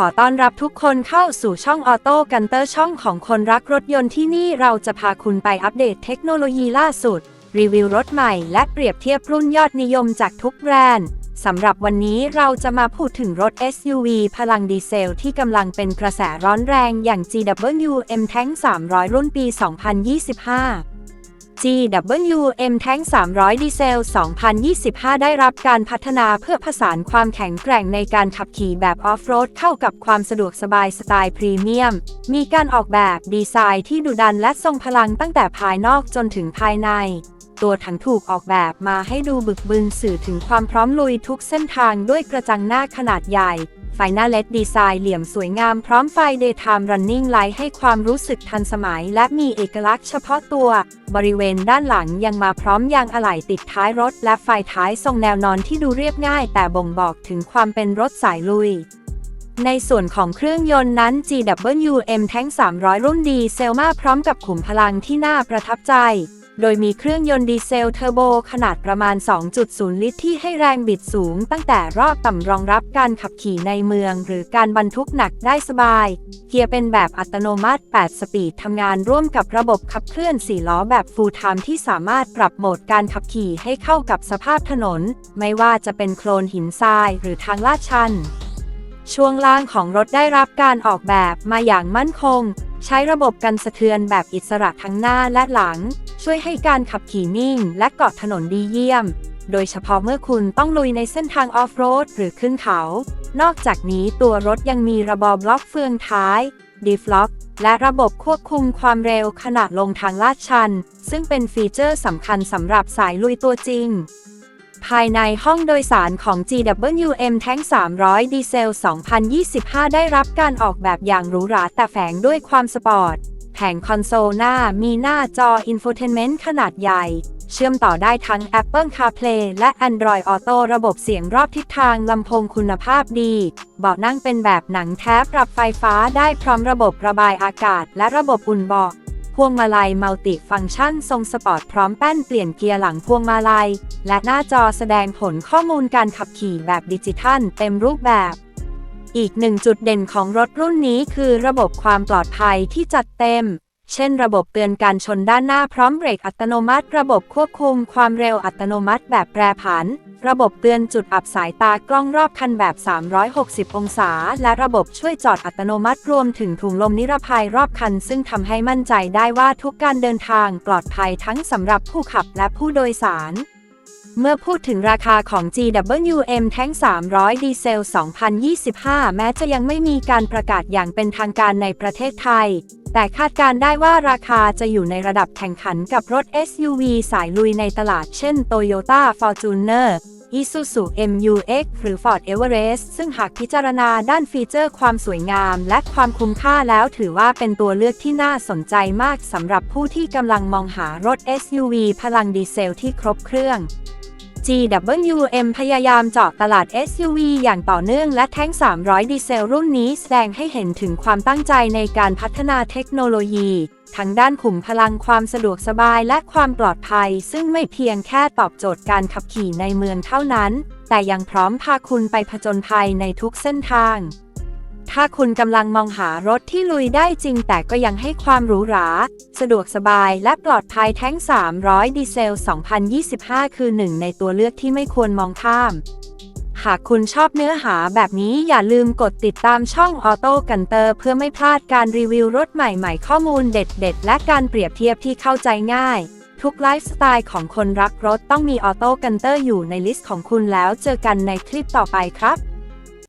ขอต้อนรับทุกคนเข้าสู่ช่องออโต้กันเตอร์ช่องของคนรักรถยนต์ที่นี่เราจะพาคุณไปอัปเดตเทคโนโลยีล่าสุด รีวิวรถใหม่และเปรียบเทียบรุ่นยอดนิยมจากทุกแบรนด์สำหรับวันนี้เราจะมาพูดถึงรถ SUV พลังดีเซลที่กำลังเป็นกระแสร้อนแรงอย่าง GW M Tank 300 รุ่นปี 2025 GW M Tank 300 ดีเซล 2025 ได้รับการพัฒนาเพื่อผสานความแข็งแกร่งในการขับขี่แบบออฟโรดเข้ากับความสะดวกสบายสไตล์พรีเมียม มีการออกแบบดีไซน์ที่ดุดันและทรงพลังตั้งแต่ภายนอกจนถึงภายใน ตัวถังถูกออกแบบมาให้ดูบึกบึนสื่อถึงความพร้อมลุยทุกเส้นทางด้วยกระจังหน้าขนาดใหญ่ ไฟหน้าเลดดีไซน์เหลี่ยมสวยงามพร้อมไฟ Daytime Running Light ให้ความรู้สึกทันสมัย และมีเอกลักษณ์เฉพาะตัว บริเวณด้านหลังยังมาพร้อมยางอะไหล่ติดท้ายรถ และไฟท้ายทรงแนวนอนที่ดูเรียบง่าย แต่บ่งบอกถึงความเป็นรถสายลุยในส่วนของเครื่องยนต์นั้น GW M Tank 300 รุ่นดีเซลมาพร้อมกับขุมพลังที่น่าประทับใจ โดยมีเครื่องยนต์ดีเซลเทอร์โบขนาดประมาณ 2.0 ลิตรที่ให้แรงบิดสูง ตั้งแต่รอบต่ำรองรับการขับขี่ในเมือง หรือการบรรทุกหนักได้สบาย เกียร์เป็นแบบอัตโนมัติ 8 สปีดทำงานร่วมกับระบบขับเคลื่อน 4 ล้อแบบฟูลไทม์ที่สามารถปรับโหมดการขับขี่ให้เข้ากับสภาพถนน ไม่ว่าจะเป็นโคลนหินทราย หรือทางลาดชันช่วงล่างของรถได้รับการออกแบบมาอย่างมั่นคง ใช้ระบบกันสะเทือนแบบอิสระทั้งหน้าและหลัง ช่วยให้การขับขี่นิ่ง และเกาะถนนดีเยี่ยม โดยเฉพาะเมื่อคุณต้องลุยในเส้นทางออฟโรดหรือขึ้นเขา นอกจากนี้ตัวรถยังมีระบบล็อกเฟืองท้ายดีฟล็อกและระบบควบคุมความเร็วขณะลงทางลาดชัน ซึ่งเป็นฟีเจอร์สำคัญสำหรับสายลุยตัวจริง ภายในห้องโดยสารของ GWM Tank 300 ดีเซล 2025 ได้รับการออกแบบอย่างหรูหราแต่แฝงด้วยความสปอร์ต แผงคอนโซลหน้ามีหน้าจอ Infotainment ขนาดใหญ่ เชื่อมต่อได้ทั้ง Apple CarPlay และ Android Auto ระบบเสียงรอบทิศทางลำโพงคุณภาพดี เบาะนั่งเป็นแบบหนังแท้ปรับไฟฟ้าได้พร้อมระบบระบายอากาศและระบบอุ่นเบาะ พวงมาลัยมัลติฟังก์ชันทรงสปอร์ตพร้อมแป้นเปลี่ยนเกียร์หลังพวงมาลัย และหน้าจอแสดงผลข้อมูลการขับขี่แบบดิจิทัลเต็มรูปแบบ อีกหนึ่งจุดเด่นของรถรุ่นนี้คือระบบความปลอดภัยที่จัดเต็ม เช่นระบบเตือนการชนด้านหน้าพร้อมเบรกอัตโนมัติ ระบบควบคุมความเร็วอัตโนมัติแบบแปรผัน ระบบเตือนจุดอับสายตากล้องรอบคันแบบ 360 องศา และระบบช่วยจอดอัตโนมัติรวมถึงถุงลมนิรภัยรอบคัน ซึ่งทำให้มั่นใจได้ว่าทุกการเดินทางปลอดภัยทั้งสำหรับผู้ขับและผู้โดยสาร เมื่อพูดถึงราคาของ GWM Tank 300 ดีเซล 2025 แม้จะยังไม่มีการประกาศอย่างเป็นทางการในประเทศไทย แต่คาดการได้ว่าราคาจะอยู่ในระดับแข่งขันกับรถ SUV สายลุยในตลาดเช่น Toyota Fortuner Isuzu MU-X หรือ Ford Everest ซึ่งหากพิจารณาด้านฟีเจอร์ความสวยงาม และความคุ้มค่าแล้วถือว่าเป็นตัวเลือกที่น่าสนใจมากสำหรับผู้ที่กำลังมองหารถ SUV พลังดีเซลที่ครบเครื่อง GWM พยายามเจาะตลาด SUV อย่างต่อเนื่องและแท้ง 300 ดีเซลรุ่นนี้แสดงให้เห็นถึงความตั้งใจในการพัฒนาเทคโนโลยี ทั้งด้านขุมพลังความสะดวกสบายและความปลอดภัย ซึ่งไม่เพียงแค่ตอบโจทย์การขับขี่ในเมืองเท่านั้น แต่ยังพร้อมพาคุณไปผจญภัยในทุกเส้นทาง ถ้าคุณกำลังมองหารถที่ลุยได้จริงแต่ก็ยังให้ความหรูหรา สะดวกสบายและปลอดภัยแท้ง 300 ดีเซล 2025 คือหนึ่งในตัวเลือกที่ไม่ควรมองข้าม หากคุณชอบเนื้อหาแบบนี้อย่าลืมกดติดตามช่องออโต้กันเตอร์เพื่อไม่พลาดการรีวิวรถใหม่ๆ ข้อมูลเด็ดๆ และการเปรียบเทียบที่เข้าใจง่าย ทุกไลฟ์สไตล์ของคนรักรถต้องมีออโต้กันเตอร์อยู่ในลิสต์ของคุณแล้วเจอกันในคลิปต่อไปครับ